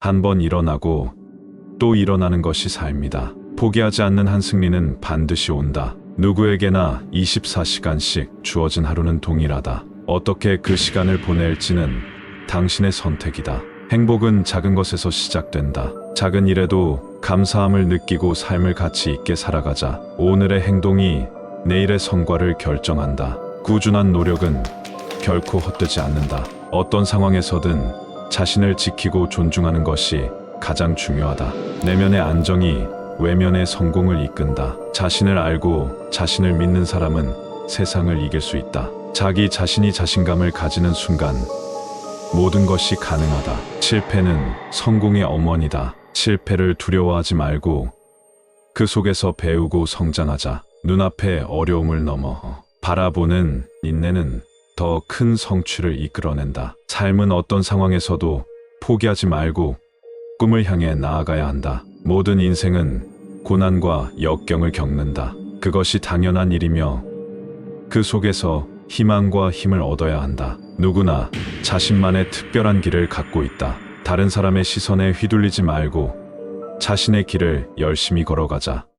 한 번 일어나고 또 일어나는 것이 삶이다. 포기하지 않는 한 승리는 반드시 온다. 누구에게나 24시간씩 주어진 하루는 동일하다. 어떻게 그 시간을 보낼지는 당신의 선택이다. 행복은 작은 것에서 시작된다. 작은 일에도 감사함을 느끼고 삶을 가치 있게 살아가자. 오늘의 행동이 내일의 성과를 결정한다. 꾸준한 노력은 결코 헛되지 않는다. 어떤 상황에서든 자신을 지키고 존중하는 것이 가장 중요하다. 내면의 안정이 외면의 성공을 이끈다. 자신을 알고 자신을 믿는 사람은 세상을 이길 수 있다. 자기 자신이 자신감을 가지는 순간 모든 것이 가능하다. 실패는 성공의 어머니다. 실패를 두려워하지 말고 그 속에서 배우고 성장하자. 눈앞의 어려움을 넘어 바라보는 인내는 더 큰 성취를 이끌어낸다. 삶은 어떤 상황에서도 포기하지 말고 꿈을 향해 나아가야 한다. 모든 인생은 고난과 역경을 겪는다. 그것이 당연한 일이며 그 속에서 희망과 힘을 얻어야 한다. 누구나 자신만의 특별한 길을 갖고 있다. 다른 사람의 시선에 휘둘리지 말고 자신의 길을 열심히 걸어가자.